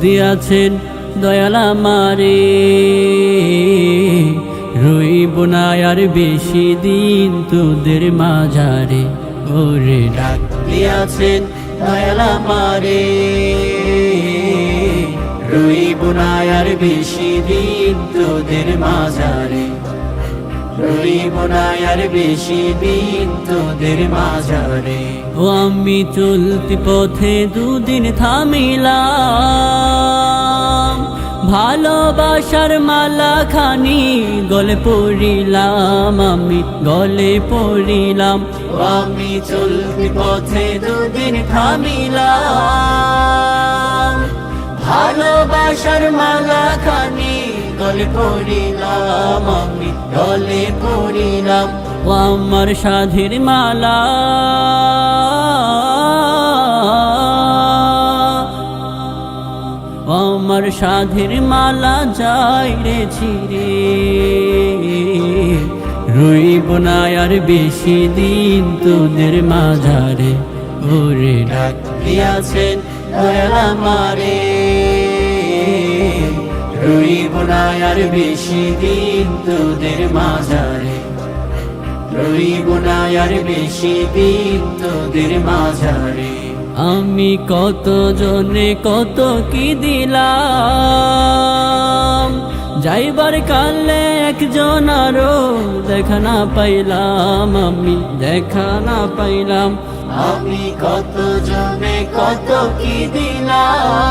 দিয়াছেন, দয়াল আমারে। রইব না আর বেশি দিন তোদের মাঝারে। ওরে ডাক দিয়াছেন, দয়াল আমারে। রইব না আর বেশি দিন তোদের মাঝারে। রইব না আর বেশি দিন তোদের মাঝারে। ও আমি চলতি পথে দুদিন থামিলাম ভালোবাসার মালা খানি গলে পড়িলাম আমি গলে পড়িলাম। ও আমি চলতি পথে দুদিন থামিলাম ভালোবাসার মালা খানি গলে পড়িলাম, আমি গলে পড়িলাম, ও আমার সাধের মালা। আমার সাধের মালা যাই রে ছিরে রইব না আর বেশি দিন তোদের মাঝারে, ওরে ডাক দিয়াছেন দয়াল আমারে। রইব না আর বেশি দিন তোদের মাঝারে। রইব না আর বেশি দিন তোদের মাঝারে। আমি কত জনে কত কি দিলাম যাইবার কালে একজন আরও দেখা না পাইলাম আমি দেখা না পাইলাম। আমি কত জনে কত কি দিলাম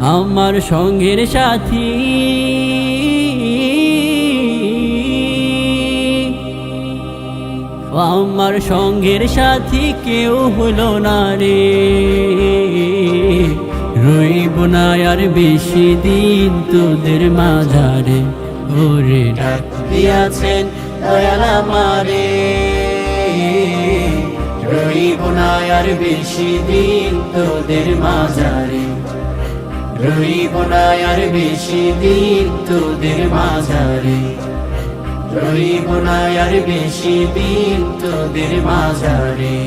আমার সঙ্গের সাথী। আমার সঙ্গের সাথী কেউ হলো না রে। রইব না আর বেশি দিন তোদের মাঝারে। ওরে ডাক দিয়াছেন দয়াল আমারে। আর বেশি দিন তোদের মাঝারে। রইব না আর বেশি দিন তোদের মাঝারে। রইব না আর বেশি দিন তোদের মাঝারে।